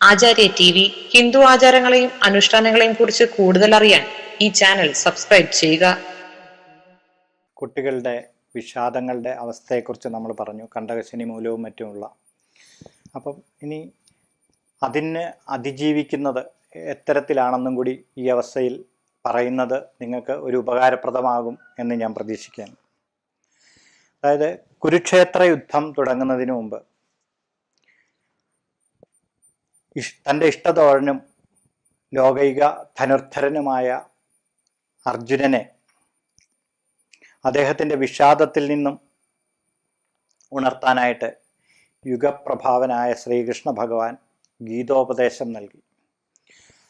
ആചാര്യ T V Hindu ആചാരങ്ങളെയും അനുഷ്ഠാനങ്ങളെയും കുറിച്ച് കൂടുതൽ അറിയാൻ ഈ ചാനൽ സബ്സ്ക്രൈബ് ചെയ്യുക. കുട്ടികളുടെ വിഷാദങ്ങളുടെ അവസ്ഥയെക്കുറിച്ച് നമ്മൾ പറഞ്ഞു. കണ്ടകശനി മൂലവും മറ്റുമുള്ള. അപ്പം ഇനി അതിന് അതിജീവിക്കുന്നത് എത്തരത്തിലാണെന്നും കൂടി ഈ അവസ്ഥയിൽ പറയുന്നത് നിങ്ങൾക്ക് ഒരു ഉപകാരപ്രദമാകും എന്ന് ഞാൻ പ്രതീക്ഷിക്കുകയാണ് അതായത് കുരുക്ഷേത്ര യുദ്ധം തുടങ്ങുന്നതിന് മുമ്പ് ഇഷ് തന്റെ ഇഷ്ടതോഴനും ലോകൈക ധനുർധരനുമായ അർജുനനെ അദ്ദേഹത്തിന്റെ വിഷാദത്തിൽ നിന്നും ഉണർത്താനായിട്ട് യുഗപ്രഭാവനായ ശ്രീകൃഷ്ണ ഭഗവാൻ ഗീതോപദേശം നൽകി.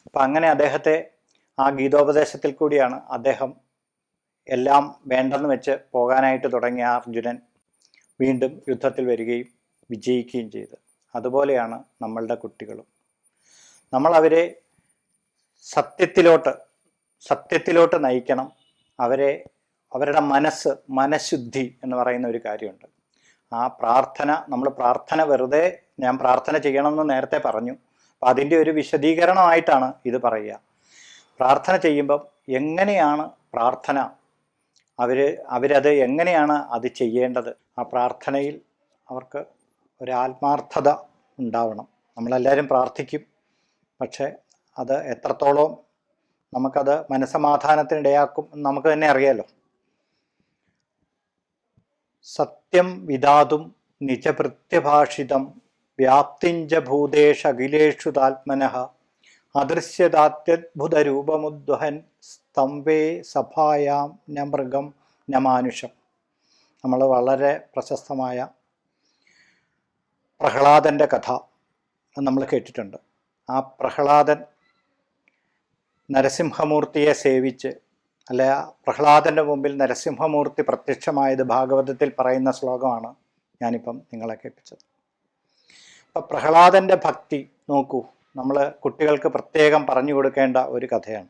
അപ്പം അങ്ങനെ അദ്ദേഹത്തെ ആ ഗീതോപദേശത്തിൽ കൂടിയാണ് അദ്ദേഹം എല്ലാം വേണ്ടെന്ന് വെച്ച് പോകാനായിട്ട് തുടങ്ങിയ അർജുനൻ വീണ്ടും യുദ്ധത്തിൽ വരികയും വിജയിക്കുകയും ചെയ്ത് അതുപോലെയാണ് നമ്മളുടെ കുട്ടികളും. നമ്മൾ അവരെ സത്യത്തിലോട്ട് സത്യത്തിലോട്ട് നയിക്കണം. അവരെ അവരുടെ മനസ്സ് മനഃശുദ്ധി എന്ന് പറയുന്ന ഒരു കാര്യമുണ്ട്. ആ പ്രാർത്ഥന നമ്മൾ പ്രാർത്ഥന വെറുതെ ഞാൻ പ്രാർത്ഥന ചെയ്യണമെന്ന് നേരത്തെ പറഞ്ഞു. അപ്പം അതിന്റെ ഒരു വിശദീകരണമായിട്ടാണ് ഇത് പറയുക. പ്രാർത്ഥന ചെയ്യുമ്പം എങ്ങനെയാണ് പ്രാർത്ഥന? അവർ അവരത് എങ്ങനെയാണ് അത് ചെയ്യേണ്ടത്? ആ പ്രാർത്ഥനയിൽ അവർക്ക് ഒരു ആത്മാർത്ഥത ഉണ്ടാവണം. നമ്മളെല്ലാവരും പ്രാർത്ഥിക്കും. പക്ഷേ അത് എത്രത്തോളം നമുക്കത് മനസമാധാനത്തിനിടയാക്കും എന്ന് നമുക്ക് തന്നെ അറിയാലോ. സത്യം വിധാതും നിജഭൃത്യഭാഷിതം വ്യാപ്തിഞ്ച ഭൂതേഷ അഖിലേഷു താത്മനഃ അദൃശ്യതാത്യദ്ഭുതരൂപമുദ്വഹൻ സ്തംഭേ സഭായാം ന മൃഗം ന മാനുഷം. നമ്മൾ വളരെ പ്രശസ്തമായ പ്രഹ്ലാദന്റെ കഥ നമ്മൾ കേട്ടിട്ടുണ്ട്. ആ പ്രഹ്ലാദൻ നരസിംഹമൂർത്തിയെ സേവിച്ച് അല്ലെ പ്രഹ്ലാദന്റെ മുമ്പിൽ നരസിംഹമൂർത്തി പ്രത്യക്ഷമായത് ഭാഗവതത്തിൽ പറയുന്ന ശ്ലോകമാണ് ഞാനിപ്പം നിങ്ങളെ കേൾപ്പിച്ചത്. അപ്പം പ്രഹ്ലാദന്റെ ഭക്തി നോക്കൂ നമ്മൾ കുട്ടികൾക്ക് പ്രത്യേകം പറഞ്ഞു കൊടുക്കേണ്ട ഒരു കഥയാണ്.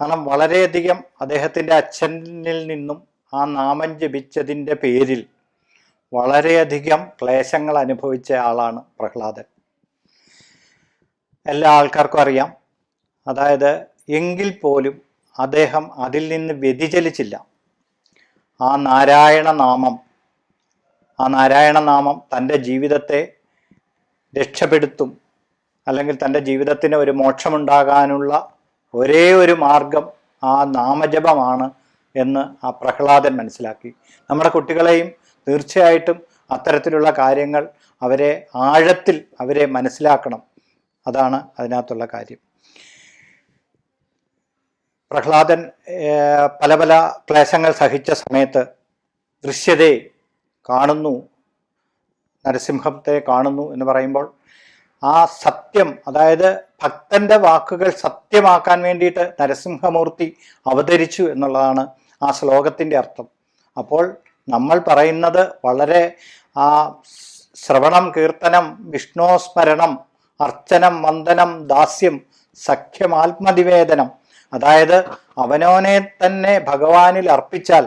കാരണം വളരെയധികം അദ്ദേഹത്തിന്റെ അച്ഛനിൽ നിന്നും ആ നാമം ജപിച്ചതിന്റെ പേരിൽ വളരെയധികം ക്ലേശങ്ങൾ അനുഭവിച്ച ആളാണ് പ്രഹ്ലാദൻ. എല്ലാ ആൾക്കാർക്കും അറിയാം. അതായത് എങ്കിൽ പോലും അദ്ദേഹം അതിൽ നിന്ന് വ്യതിചലിച്ചില്ല. ആ നാരായണ നാമം ആ നാരായണ നാമം തന്റെ ജീവിതത്തെ രക്ഷപ്പെടുത്തും അല്ലെങ്കിൽ തന്റെ ജീവിതത്തിന് ഒരു മോക്ഷമുണ്ടാകാനുള്ള ഒരേ ഒരു മാർഗം ആ നാമജപമാണ് എന്ന് ആ പ്രഹ്ലാദൻ മനസ്സിലാക്കി. നമ്മുടെ കുട്ടികളെയും തീർച്ചയായിട്ടും അത്തരത്തിലുള്ള കാര്യങ്ങൾ അവരെ ആഴത്തിൽ അവരെ മനസ്സിലാക്കണം. അതാണ് അതിനകത്തുള്ള കാര്യം. പ്രഹ്ലാദൻ പല പല ക്ലേശങ്ങൾ സഹിച്ച സമയത്ത് ദൃശ്യതയെ കാണുന്നു നരസിംഹത്തെ കാണുന്നു എന്ന് പറയുമ്പോൾ ആ സത്യം അതായത് ഭക്തന്റെ വാക്കുകൾ സത്യമാക്കാൻ വേണ്ടിയിട്ട് നരസിംഹമൂർത്തി അവതരിച്ചു എന്നുള്ളതാണ് ആ ശ്ലോകത്തിന്റെ അർത്ഥം. അപ്പോൾ നമ്മൾ പറയുന്നത് വളരെ ആ ശ്രവണം കീർത്തനം വിഷ്ണോസ്മരണം അർച്ചനം വന്ദനം ദാസ്യം സഖ്യം ആത്മനിവേദനം. അതായത് അവനോനെ തന്നെ ഭഗവാനിൽ അർപ്പിച്ചാൽ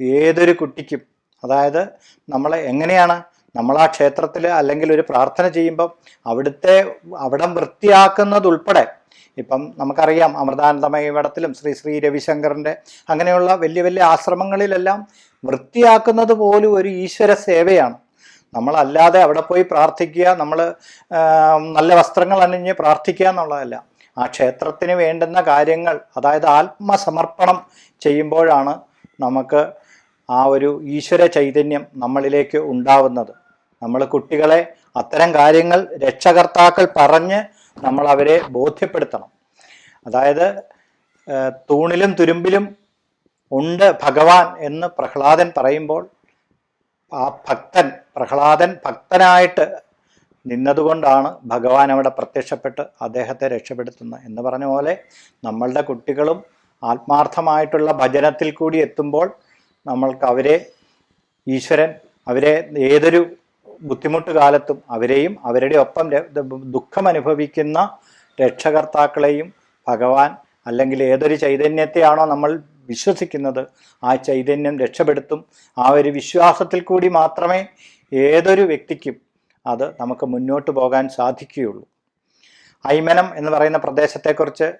ഏതൊരു കുട്ടിക്കും അതായത് നമ്മൾ എങ്ങനെയാണ് നമ്മൾ ആ ക്ഷേത്രത്തിൽ അല്ലെങ്കിൽ ഒരു പ്രാർത്ഥന ചെയ്യുമ്പം അവിടുത്തെ അവിടം വൃത്തിയാക്കുന്നതുൾപ്പെടെ ഇപ്പം നമുക്കറിയാം അമൃതാനന്ദമയ മഠത്തിലും ശ്രീ ശ്രീ രവിശങ്കറിന്റെ അങ്ങനെയുള്ള വലിയ വലിയ ആശ്രമങ്ങളിലെല്ലാം വൃത്തിയാക്കുന്നത് പോലും ഒരു ഈശ്വര സേവയാണ്. നമ്മളല്ലാതെ അവിടെ പോയി പ്രാർത്ഥിക്കുക നമ്മൾ നല്ല വസ്ത്രങ്ങൾ അണിഞ്ഞ് പ്രാർത്ഥിക്കുക എന്നുള്ളതല്ല. ആ ക്ഷേത്രത്തിന് വേണ്ടുന്ന കാര്യങ്ങൾ അതായത് ആത്മസമർപ്പണം ചെയ്യുമ്പോഴാണ് നമുക്ക് ആ ഒരു ഈശ്വര ചൈതന്യം നമ്മളിലേക്ക് ഉണ്ടാവുന്നത്. നമ്മൾ കുട്ടികളെ അത്തരം കാര്യങ്ങൾ രക്ഷകർത്താക്കൾ പറഞ്ഞ് നമ്മൾ അവരെ ബോധ്യപ്പെടുത്തണം. അതായത് തൂണിലും തുരുമ്പിലും ഉണ്ട് ഭഗവാൻ എന്ന് പ്രഹ്ലാദൻ പറയുമ്പോൾ ആ ഭക്തൻ പ്രഹ്ലാദൻ ഭക്തനായിട്ട് നിന്നതുകൊണ്ടാണ് ഭഗവാൻ അവിടെ പ്രത്യക്ഷപ്പെട്ട് അദ്ദേഹത്തെ രക്ഷപ്പെടുത്തുന്നത്. എന്ന് പറഞ്ഞ പോലെ നമ്മളുടെ കുട്ടികളും ആത്മാർത്ഥമായിട്ടുള്ള ഭജനത്തിൽ കൂടി എത്തുമ്പോൾ നമ്മൾക്ക് അവരെ ഈശ്വരൻ അവരെ ഏതൊരു ബുദ്ധിമുട്ട് കാലത്തും അവരെയും അവരുടെ ഒപ്പം ദുഃഖം അനുഭവിക്കുന്ന രക്ഷകർത്താക്കളെയും ഭഗവാൻ അല്ലെങ്കിൽ ഏതൊരു ചൈതന്യത്തെയാണോ നമ്മൾ വിശ്വസിക്കുന്നത് ആ ചൈതന്യം രക്ഷപ്പെടുത്തും. ആ ഒരു വിശ്വാസത്തിൽ കൂടി മാത്രമേ ഏതൊരു വ്യക്തിക്കും അത് നമുക്ക് മുന്നോട്ട് പോകാൻ സാധിക്കുകയുള്ളൂ. ഐമനം എന്ന് പറയുന്ന പ്രദേശത്തെക്കുറിച്ച്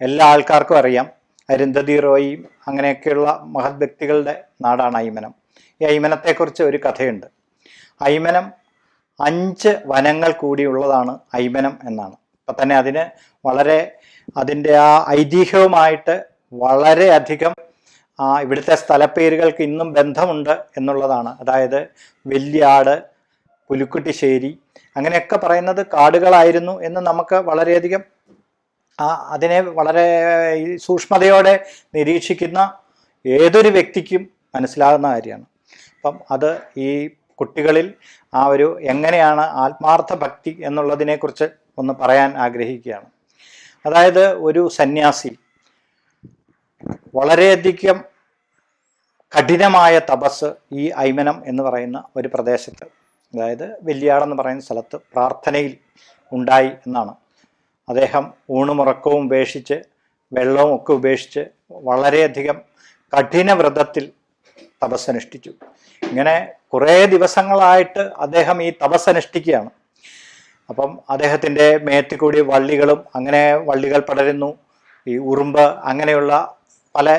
എല്ലാ ആൾക്കാർക്കും അറിയാം. അരുന്ധതി റോയിയും അങ്ങനെയൊക്കെയുള്ള മഹത് വ്യക്തികളുടെ നാടാണ് ഐമനം. ഈ ഐമനത്തെക്കുറിച്ച് ഒരു കഥയുണ്ട്. ഐമനം അഞ്ച് വനങ്ങൾ കൂടിയുള്ളതാണ് ഐമനം എന്നാണ്. അപ്പം തന്നെ അതിന് വളരെ അതിന്റെ ആ ഐതിഹ്യവുമായിട്ട് വളരെയധികം ഇവിടുത്തെ സ്ഥലപ്പേരുകൾക്ക് ഇന്നും ബന്ധമുണ്ട് എന്നുള്ളതാണ്. അതായത് വെല്ലിയാട് പുലുക്കുട്ടിശ്ശേരി അങ്ങനെയൊക്കെ പറയുന്നത് കാടുകളായിരുന്നു എന്ന് നമുക്ക് വളരെയധികം അതിനെ വളരെ സൂക്ഷ്മതയോടെ നിരീക്ഷിക്കുന്ന ഏതൊരു വ്യക്തിക്കും മനസ്സിലാകുന്ന കാര്യമാണ്. അപ്പം അത് ഈ കുട്ടികളിൽ ആ ഒരു എങ്ങനെയാണ് ആത്മാർത്ഥ ഭക്തി എന്നുള്ളതിനെക്കുറിച്ച് ഒന്ന് പറയാൻ ആഗ്രഹിക്കുകയാണ്. അതായത് ഒരു സന്യാസി വളരെയധികം കഠിനമായ തപസ് ഈ ഐമനം എന്ന് പറയുന്ന ഒരു പ്രദേശത്ത് അതായത് വെല്ലിയാളെന്ന് പറയുന്ന സ്ഥലത്ത് പ്രാർത്ഥനയിൽ ഉണ്ടായി എന്നാണ്. അദ്ദേഹം ഊണുമുറക്കവും ഉപേക്ഷിച്ച് വെള്ളവും ഒക്കെ ഉപേക്ഷിച്ച് വളരെയധികം കഠിന വ്രതത്തിൽ തപസ്സനുഷ്ഠിച്ചു. ഇങ്ങനെ കുറേ ദിവസങ്ങളായിട്ട് അദ്ദേഹം ഈ തപസ്സനുഷ്ഠിക്കുകയാണ്. അപ്പം അദ്ദേഹത്തിന്റെ മേത്തിൽ കൂടി വള്ളികളും അങ്ങനെ വള്ളികൾ പടരുന്നു. ഈ ഉറുമ്പ് അങ്ങനെയുള്ള പല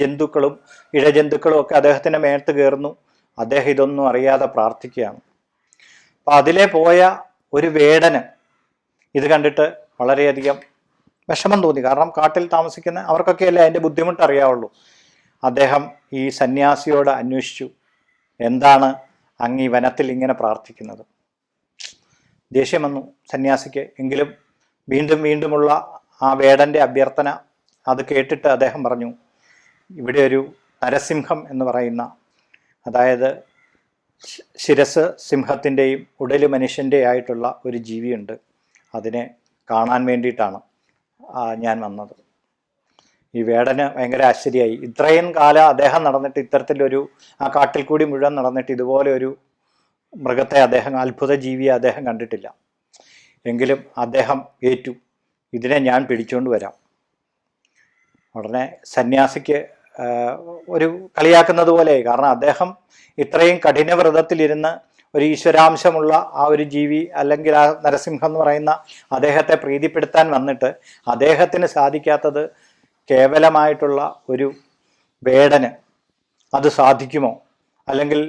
ജന്തുക്കളും ഇഴജന്തുക്കളും ഒക്കെ അദ്ദേഹത്തിന്റെ മേത്ത് കയറുന്നു അദ്ദേഹം ഇതൊന്നും അറിയാതെ പ്രാർത്ഥിക്കുകയാണ്. അപ്പം അതിലെ പോയ ഒരു വേടന് ഇത് കണ്ടിട്ട് വളരെയധികം വിഷമം തോന്നി. കാരണം കാട്ടിൽ താമസിക്കുന്ന അവർക്കൊക്കെയല്ലേ അതിന്റെ ബുദ്ധിമുട്ട് അറിയാവുള്ളൂ. അദ്ദേഹം ഈ സന്യാസിയോട് അന്വേഷിച്ചു. എന്താണ് അങ്ങ് ഈ വനത്തിൽ ഇങ്ങനെ പ്രാർത്ഥിക്കുന്നത്? ദേഷ്യം വന്നു സന്യാസിക്ക്. എങ്കിലും വീണ്ടും വീണ്ടുമുള്ള ആ വേടന്റെ അഭ്യർത്ഥന അത് കേട്ടിട്ട് അദ്ദേഹം പറഞ്ഞു ഇവിടെ ഒരു നരസിംഹം എന്ന് പറയുന്ന അതായത് ശിരസ് സിംഹത്തിന്റെയും ഉടൽ മനുഷ്യന്റെ ആയിട്ടുള്ള ഒരു ജീവിയുണ്ട്. അതിനെ കാണാൻ വേണ്ടിയിട്ടാണ് ഞാൻ വന്നത്. ഈ വേടന് ഭയങ്കര ആശ്ചര്യമായി. ഇത്രയും കാലം അദ്ദേഹം നടന്നിട്ട് ഇത്തരത്തിലൊരു ആ കാട്ടിൽ കൂടി മുഴുവൻ നടന്നിട്ട് ഇതുപോലെ ഒരു മൃഗത്തെ അദ്ദേഹം അത്ഭുത ജീവിയെ അദ്ദേഹം കണ്ടിട്ടില്ല. എങ്കിലും അദ്ദേഹം ഏറ്റു ഇതിനെ ഞാൻ പിടിച്ചുകൊണ്ട് വരാം. ഉടനെ സന്യാസിക്ക് ഒരു കളിയാക്കുന്നത് പോലെ കാരണം അദ്ദേഹം ഇത്രയും കഠിന വ്രതത്തിലിരുന്ന് ഒരു ഈശ്വരാംശമുള്ള ആ ഒരു ജീവി അല്ലെങ്കിൽ ആ നരസിംഹം എന്ന് പറയുന്ന അദ്ദേഹത്തെ പ്രീതിപ്പെടുത്താൻ വന്നിട്ട് അദ്ദേഹത്തിന് സാധിക്കാത്തത് കേവലമായിട്ടുള്ള ഒരു വേടന് അത് സാധിക്കുമോ? അല്ലെങ്കിൽ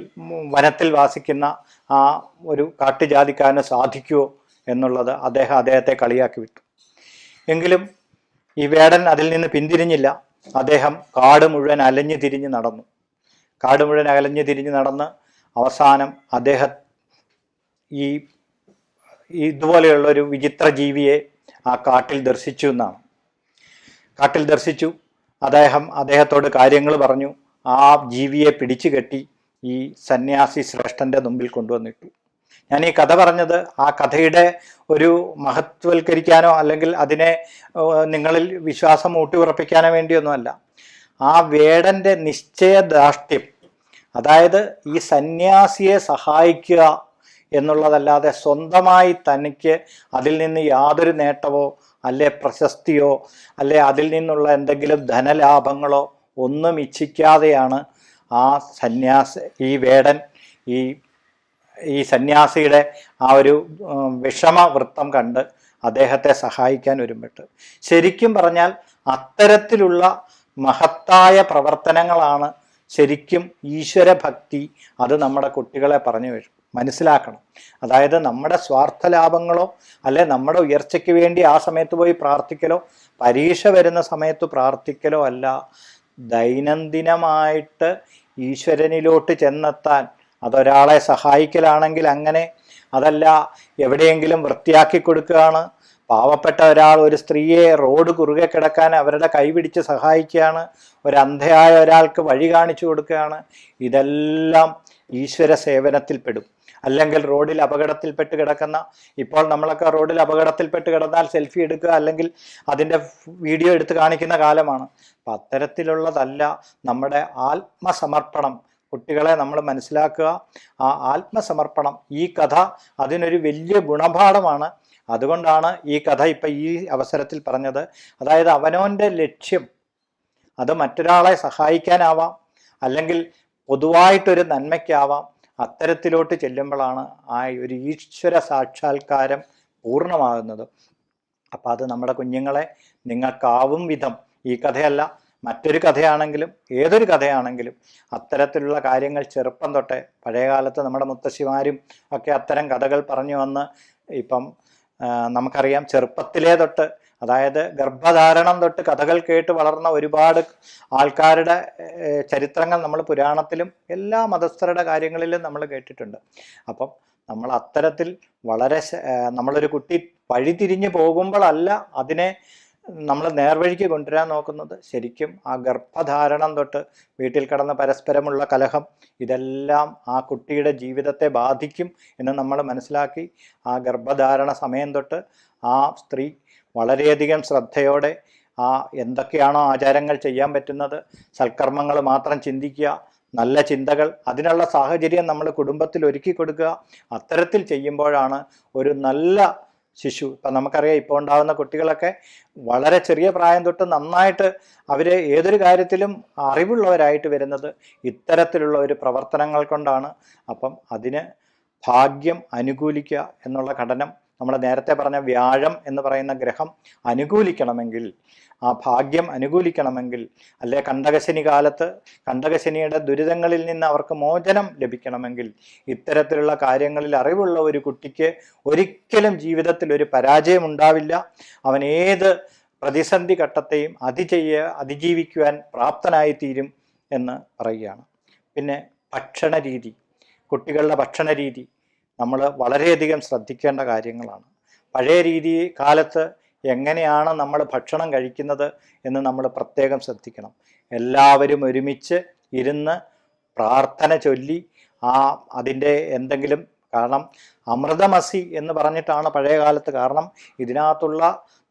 വനത്തിൽ വാസിക്കുന്ന ആ ഒരു കാട്ടുജാതിക്കാരന് സാധിക്കുമോ എന്നുള്ളത് അദ്ദേഹം അദ്ദേഹത്തെ കളിയാക്കി വിട്ടു. എങ്കിലും ഈ വേടൻ അതിൽ നിന്ന് പിന്തിരിഞ്ഞില്ല. അദ്ദേഹം കാട് മുഴുവൻ അലഞ്ഞു തിരിഞ്ഞ് നടന്നു. കാട് മുഴുവൻ അലഞ്ഞു തിരിഞ്ഞ് നടന്ന് അവസാനം അദ്ദേഹം ഈ ഇതുപോലെയുള്ള ഒരു വിചിത്ര ജീവിയെ ആ കാട്ടിൽ ദർശിച്ചു എന്നാണ്. കാട്ടിൽ ദർശിച്ചു. അദ്ദേഹം അദ്ദേഹത്തോട് കാര്യങ്ങൾ പറഞ്ഞു. ആ ജീവിയെ പിടിച്ചു കെട്ടി ഈ സന്യാസി ശ്രേഷ്ഠന്റെ മുമ്പിൽ കൊണ്ടുവന്നിട്ടു. ഞാൻ ഈ കഥ പറഞ്ഞത് ആ കഥയുടെ ഒരു മഹത്വൽക്കരിക്കാനോ അല്ലെങ്കിൽ അതിനെ നിങ്ങളിൽ വിശ്വാസം ഊട്ടിയുറപ്പിക്കാനോ വേണ്ടിയൊന്നുമല്ല. ആ വേടന്റെ നിശ്ചയദാർഷ്ട്യം അതായത് ഈ സന്യാസിയെ സഹായിക്കുക എന്നുള്ളതല്ലാതെ സ്വന്തമായി തനിക്ക് അതിൽ നിന്ന് യാതൊരു നേട്ടമോ അല്ലെ പ്രശസ്തിയോ അല്ലെ അതിൽ നിന്നുള്ള എന്തെങ്കിലും ധനലാഭങ്ങളോ ഒന്നും ഇച്ഛിക്കാതെയാണ് ആ സന്യാസ ഈ വേടൻ ഈ ഈ സന്യാസിയുടെ ആ ഒരു വിഷമ വൃത്തം കണ്ട് അദ്ദേഹത്തെ സഹായിക്കാൻ ഒരുമ്പെട്ട്. ശരിക്കും പറഞ്ഞാൽ അത്തരത്തിലുള്ള മഹത്തായ പ്രവർത്തനങ്ങളാണ് ശരിക്കും ഈശ്വര ഭക്തി അത് നമ്മുടെ കുട്ടികളെ പറഞ്ഞു മനസ്സിലാക്കണം. അതായത് നമ്മുടെ സ്വാർത്ഥ ലാഭങ്ങളോ അല്ലെ നമ്മുടെ ഉയർച്ചയ്ക്ക് വേണ്ടി ആ സമയത്ത് പോയി പ്രാർത്ഥിക്കലോ പരീക്ഷ വരുന്ന സമയത്ത് പ്രാർത്ഥിക്കലോ അല്ല ദൈനംദിനമായിട്ട് ഈശ്വരനിലോട്ട് ചെന്നെത്താൻ അതൊരാളെ സഹായിക്കലാണെങ്കിൽ അങ്ങനെ അതല്ല എവിടെയെങ്കിലും വൃത്തിയാക്കി കൊടുക്കുകയാണ്. പാവപ്പെട്ട ഒരാൾ ഒരു സ്ത്രീയെ റോഡ് കുറുകെ കിടക്കാൻ അവരുടെ കൈപിടിച്ച് സഹായിക്കുകയാണ്. ഒരു അന്ധയായ ഒരാൾക്ക് വഴി കാണിച്ചു കൊടുക്കുകയാണ്. ഇതെല്ലാം ഈശ്വര സേവനത്തിൽപ്പെടും. അല്ലെങ്കിൽ റോഡിൽ അപകടത്തിൽപ്പെട്ട് കിടക്കുന്ന ഇപ്പോൾ നമ്മളൊക്കെ റോഡിൽ അപകടത്തിൽപ്പെട്ട് കിടന്നാൽ സെൽഫി എടുക്കുക അല്ലെങ്കിൽ അതിന്റെ വീഡിയോ എടുത്ത് കാണിക്കുന്ന കാലമാണ്. അപ്പം അത്തരത്തിലുള്ളതല്ല നമ്മുടെ ആത്മസമർപ്പണം. കുട്ടികളെ നമ്മൾ മനസ്സിലാക്കുക. ആ ആത്മസമർപ്പണം ഈ കഥ അതിനൊരു വലിയ ഗുണപാഠമാണ്. അതുകൊണ്ടാണ് ഈ കഥ ഇപ്പം ഈ അവസരത്തിൽ പറഞ്ഞത്. അതായത് അവനവന്റെ ലക്ഷ്യം അത് മറ്റൊരാളെ സഹായിക്കാനാവാം അല്ലെങ്കിൽ പൊതുവായിട്ടൊരു നന്മയ്ക്കാവാം അത്തരത്തിലോട്ട് ചെല്ലുമ്പോഴാണ് ആ ഒരു ഈശ്വര സാക്ഷാത്കാരം പൂർണമാകുന്നത്. അപ്പോൾ അത് നമ്മുടെ കുഞ്ഞുങ്ങളെ നിങ്ങൾക്കാവും വിധം ഈ കഥയല്ല. മറ്റൊരു കഥയാണെങ്കിലും ഏതൊരു കഥയാണെങ്കിലും അത്തരത്തിലുള്ള കാര്യങ്ങൾ ചെറുപ്പം തൊട്ടേ പഴയകാലത്ത് നമ്മുടെ മുത്തശ്ശിമാരും ഒക്കെ അത്തരം കഥകൾ പറഞ്ഞു വന്ന് ഇപ്പം നമുക്കറിയാം ചെറുപ്പത്തിലേ തൊട്ട് അതായത് ഗർഭധാരണം തൊട്ട് കഥകൾ കേട്ട് വളർന്ന ഒരുപാട് ആൾക്കാരുടെ ചരിത്രങ്ങൾ നമ്മൾ പുരാണത്തിലും എല്ലാ മതസ്ഥരുടെ കാര്യങ്ങളിലും നമ്മൾ കേട്ടിട്ടുണ്ട്. അപ്പം നമ്മൾ അത്തരത്തിൽ വളരെ നമ്മളൊരു കുട്ടി വഴിതിരിഞ്ഞു പോകുമ്പോഴല്ല അതിനെ നമ്മൾ നേർവഴിക്ക് കൊണ്ടുവരാൻ നോക്കുന്നത് ശരിക്കും ആ ഗർഭധാരണം തൊട്ട് വീട്ടിൽ കടന്ന പരസ്പരമുള്ള കലഹം ഇതെല്ലാം ആ കുട്ടിയുടെ ജീവിതത്തെ ബാധിക്കും എന്ന് നമ്മൾ മനസ്സിലാക്കി ആ ഗർഭധാരണ സമയം തൊട്ട് ആ സ്ത്രീ വളരെയധികം ശ്രദ്ധയോടെ ആ എന്തൊക്കെയാണോ ആചാരങ്ങൾ ചെയ്യാൻ പറ്റുന്നത് സൽക്കർമ്മങ്ങൾ മാത്രം ചിന്തിക്കുക നല്ല ചിന്തകൾ അതിനുള്ള സാഹചര്യം നമ്മൾ കുടുംബത്തിൽ ഒരുക്കി കൊടുക്കുക അത്തരത്തിൽ ചെയ്യുമ്പോഴാണ് ഒരു നല്ല ശിശു. ഇപ്പം നമുക്കറിയാം ഇപ്പോൾ ഉണ്ടാകുന്ന കുട്ടികളൊക്കെ വളരെ ചെറിയ പ്രായം തൊട്ട് നന്നായിട്ട് അവർ ഏതൊരു കാര്യത്തിലും അറിവുള്ളവരായിട്ട് വരുന്നത് ഇത്തരത്തിലുള്ള ഒരു പ്രവർത്തനങ്ങൾ കൊണ്ടാണ്. അപ്പം അതിന് ഭാഗ്യം അനുകൂലിക്കുക എന്നുള്ള ഘടനം നമ്മൾ നേരത്തെ പറഞ്ഞ വ്യാഴം എന്ന് പറയുന്ന ഗ്രഹം അനുകൂലിക്കണമെങ്കിൽ ആ ഭാഗ്യം അനുകൂലിക്കണമെങ്കിൽ അല്ലെ കണ്ടകശനി കാലത്ത് കണ്ടകശനിയുടെ ദുരിതങ്ങളിൽ നിന്ന് അവർക്ക് മോചനം ലഭിക്കണമെങ്കിൽ ഇത്തരത്തിലുള്ള കാര്യങ്ങളിൽ അറിവുള്ള ഒരു കുട്ടിക്ക് ഒരിക്കലും ജീവിതത്തിൽ ഒരു പരാജയം ഉണ്ടാവില്ല. അവൻ ഏത് പ്രതിസന്ധി ഘട്ടത്തെയും അതിചെയ്യ അതിജീവിക്കുവാൻ പ്രാപ്തനായി തീരും എന്ന് പറയുകയാണ്. പിന്നെ ഭക്ഷണ രീതി കുട്ടികളുടെ ഭക്ഷണ രീതി നമ്മൾ വളരെയധികം ശ്രദ്ധിക്കേണ്ട കാര്യങ്ങളാണ്. പഴയ രീതി കാലത്ത് എങ്ങനെയാണ് നമ്മൾ ഭക്ഷണം കഴിക്കുന്നത് എന്ന് നമ്മൾ പ്രത്യേകം ശ്രദ്ധിക്കണം. എല്ലാവരും ഒരുമിച്ച് ഇരുന്ന് പ്രാർത്ഥന ചൊല്ലി ആ അതിന്റെ എന്തെങ്കിലും കാരണം അമൃതമസി എന്ന് പറഞ്ഞിട്ടാണ് പഴയ കാലത്ത് കാരണം ഇതിനകത്തുള്ള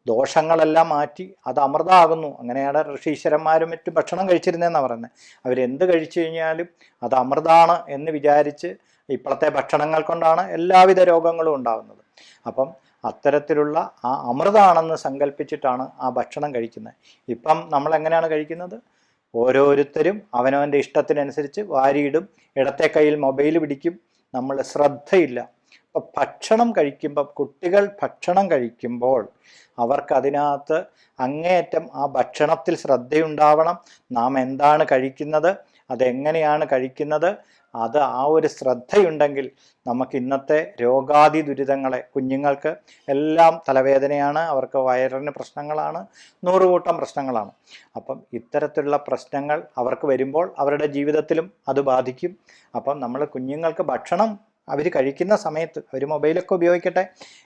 ദോഷങ്ങളെല്ലാം മാറ്റി അത് അമൃതമാകുന്നു അങ്ങനെയാണ് ഋഷീശ്വരന്മാരും മറ്റും ഭക്ഷണം കഴിച്ചിരുന്നതെന്നാണ് പറയുന്നത് അവരെന്ത് കഴിച്ചു കഴിഞ്ഞാലും അത് അമൃതാണ് എന്ന് വിചാരിച്ച് ഇപ്പോഴത്തെ ഭക്ഷണങ്ങൾ കൊണ്ടാണ് എല്ലാവിധ രോഗങ്ങളും ഉണ്ടാകുന്നത്. അപ്പം അത്തരത്തിലുള്ള ആ അമൃതാണെന്ന് സങ്കല്പിച്ചിട്ടാണ് ആ ഭക്ഷണം കഴിക്കുന്നത്. ഇപ്പം നമ്മൾ എങ്ങനെയാണ് കഴിക്കുന്നത്? ഓരോരുത്തരും അവനവന്റെ ഇഷ്ടത്തിനനുസരിച്ച് വാരിയിടും ഇടത്തെ കയ്യിൽ മൊബൈൽ പിടിക്കും നമ്മൾ ശ്രദ്ധയില്ല. അപ്പം ഭക്ഷണം കഴിക്കുമ്പോൾ കുട്ടികൾ ഭക്ഷണം കഴിക്കുമ്പോൾ അവർക്ക് അതിനകത്ത് അങ്ങേയറ്റം ആ ഭക്ഷണത്തിൽ ശ്രദ്ധയുണ്ടാവണം. നാം എന്താണ് കഴിക്കുന്നത്? അതെങ്ങനെയാണ് കഴിക്കുന്നത്? അത് ആ ഒരു ശ്രദ്ധയുണ്ടെങ്കിൽ നമുക്ക് ഇന്നത്തെ രോഗാതി ദുരിതങ്ങളെ കുഞ്ഞുങ്ങൾക്ക് എല്ലാം തലവേദനയാണ് അവർക്ക് വയറിന് പ്രശ്നങ്ങളാണ് നൂറുകൂട്ടം പ്രശ്നങ്ങളാണ്. അപ്പം ഇത്തരത്തിലുള്ള പ്രശ്നങ്ങൾ അവർക്ക് വരുമ്പോൾ അവരുടെ ജീവിതത്തിലും അത് ബാധിക്കും. അപ്പം നമ്മൾ കുഞ്ഞുങ്ങൾക്ക് ഭക്ഷണം അവർ കഴിക്കുന്ന സമയത്ത് അവർ മൊബൈലൊക്കെ ഉപയോഗിക്കട്ടെ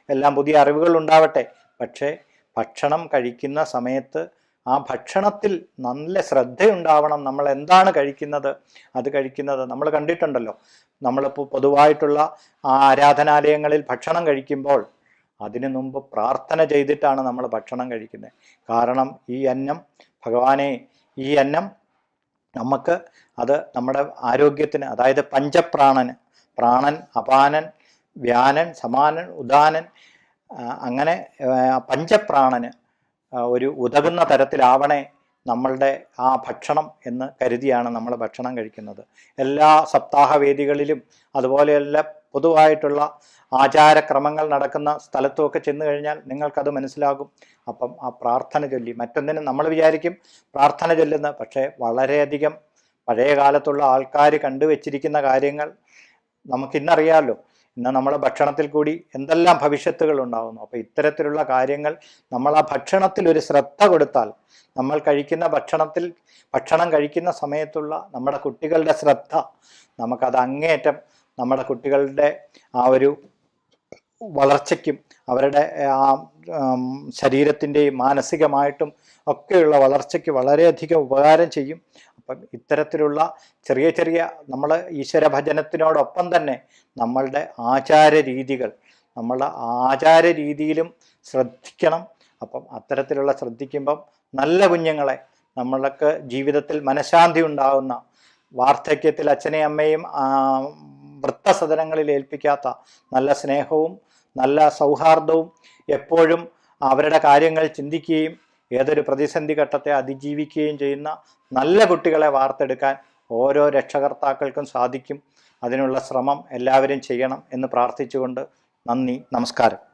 എല്ലാം പുതിയ അറിവുകൾ ഉണ്ടാവട്ടെ. പക്ഷേ ഭക്ഷണം കഴിക്കുന്ന സമയത്ത് ആ ഭക്ഷണത്തിൽ നല്ല ശ്രദ്ധയുണ്ടാവണം. നമ്മൾ എന്താണ് കഴിക്കുന്നത്? അത് കഴിക്കുന്നത് നമ്മൾ കണ്ടിട്ടുണ്ടല്ലോ. നമ്മളിപ്പോൾ പൊതുവായിട്ടുള്ള ആ ആരാധനാലയങ്ങളിൽ ഭക്ഷണം കഴിക്കുമ്പോൾ അതിനു മുമ്പ് പ്രാർത്ഥന ചെയ്തിട്ടാണ് നമ്മൾ ഭക്ഷണം കഴിക്കുന്നത്. കാരണം ഈ അന്നം ഭഗവാനെ ഈ അന്നം നമുക്ക് അത് നമ്മുടെ ആരോഗ്യത്തിന് അതായത് പഞ്ചപ്രാണന് പ്രാണൻ അപാനൻ വ്യാനൻ സമാനൻ ഉദാനൻ അങ്ങനെ പഞ്ചപ്രാണന് ഒരു ഉതകുന്ന തരത്തിലാവണേ നമ്മളുടെ ആ ഭക്ഷണം എന്ന് കരുതിയാണ് നമ്മൾ ഭക്ഷണം കഴിക്കുന്നത്. എല്ലാ സപ്താഹവേദികളിലും അതുപോലെയുള്ള പൊതുവായിട്ടുള്ള ആചാരക്രമങ്ങൾ നടക്കുന്ന സ്ഥലത്തുമൊക്കെ ചെന്ന് കഴിഞ്ഞാൽ നിങ്ങൾക്കത് മനസ്സിലാകും. അപ്പം ആ പ്രാർത്ഥന ചൊല്ലി. മറ്റൊന്നിനും നമ്മൾ വിചാരിക്കും പ്രാർത്ഥന ചൊല്ലുന്ന പക്ഷേ വളരെയധികം പഴയ കാലത്തുള്ള ആൾക്കാർ കണ്ടുവച്ചിരിക്കുന്ന കാര്യങ്ങൾ നമുക്കിന്നറിയാമല്ലോ ഇന്ന് നമ്മുടെ ഭക്ഷണത്തിൽ കൂടി എന്തെല്ലാം ഭവിഷ്യത്തുകൾ ഉണ്ടാകുന്നു അപ്പോൾ ഇത്തരത്തിലുള്ള കാര്യങ്ങൾ നമ്മൾ ആ ഭക്ഷണത്തിൽ ഒരു ശ്രദ്ധ കൊടുത്താൽ നമ്മൾ കഴിക്കുന്ന ഭക്ഷണത്തിൽ ഭക്ഷണം കഴിക്കുന്ന സമയത്തുള്ള നമ്മുടെ കുട്ടികളുടെ ശ്രദ്ധ നമുക്കത് അങ്ങേയറ്റം നമ്മുടെ കുട്ടികളുടെ ആ ഒരു വളർച്ചയ്ക്കും അവരുടെ ആ ശരീരത്തിന്റെയും മാനസികമായിട്ടും ഒക്കെയുള്ള വളർച്ചയ്ക്ക് വളരെയധികം ഉപകാരം ചെയ്യും. അപ്പം ഇത്തരത്തിലുള്ള ചെറിയ ചെറിയ നമ്മൾ ഈശ്വര ഭജനത്തിനോടൊപ്പം തന്നെ നമ്മളുടെ ആചാര രീതികൾ നമ്മളുടെ ആചാര രീതിയിലും ശ്രദ്ധിക്കണം. അപ്പം അത്തരത്തിലുള്ള ശ്രദ്ധിക്കുമ്പം നല്ല കുഞ്ഞുങ്ങളെ നമ്മൾക്ക് ജീവിതത്തിൽ മനഃശാന്തി ഉണ്ടാകുന്ന വാർദ്ധക്യത്തിൽ അച്ഛനെയും അമ്മയും വൃത്തസദനങ്ങളിൽ ഏൽപ്പിക്കാത്ത നല്ല സ്നേഹവും നല്ല സൗഹാർദ്ദവും എപ്പോഴും അവരുടെ കാര്യങ്ങൾ ചിന്തിക്കുകയും ഏതൊരു പ്രതിസന്ധി ഘട്ടത്തെ അതിജീവിക്കുകയും ചെയ്യുന്ന നല്ല കുട്ടികളെ വാർത്തെടുക്കാൻ ഓരോ രക്ഷകർത്താക്കൾക്കും സാധിക്കും. അതിനുള്ള ശ്രമം എല്ലാവരും ചെയ്യണം എന്ന് പ്രാർത്ഥിച്ചുകൊണ്ട് നന്ദി നമസ്കാരം.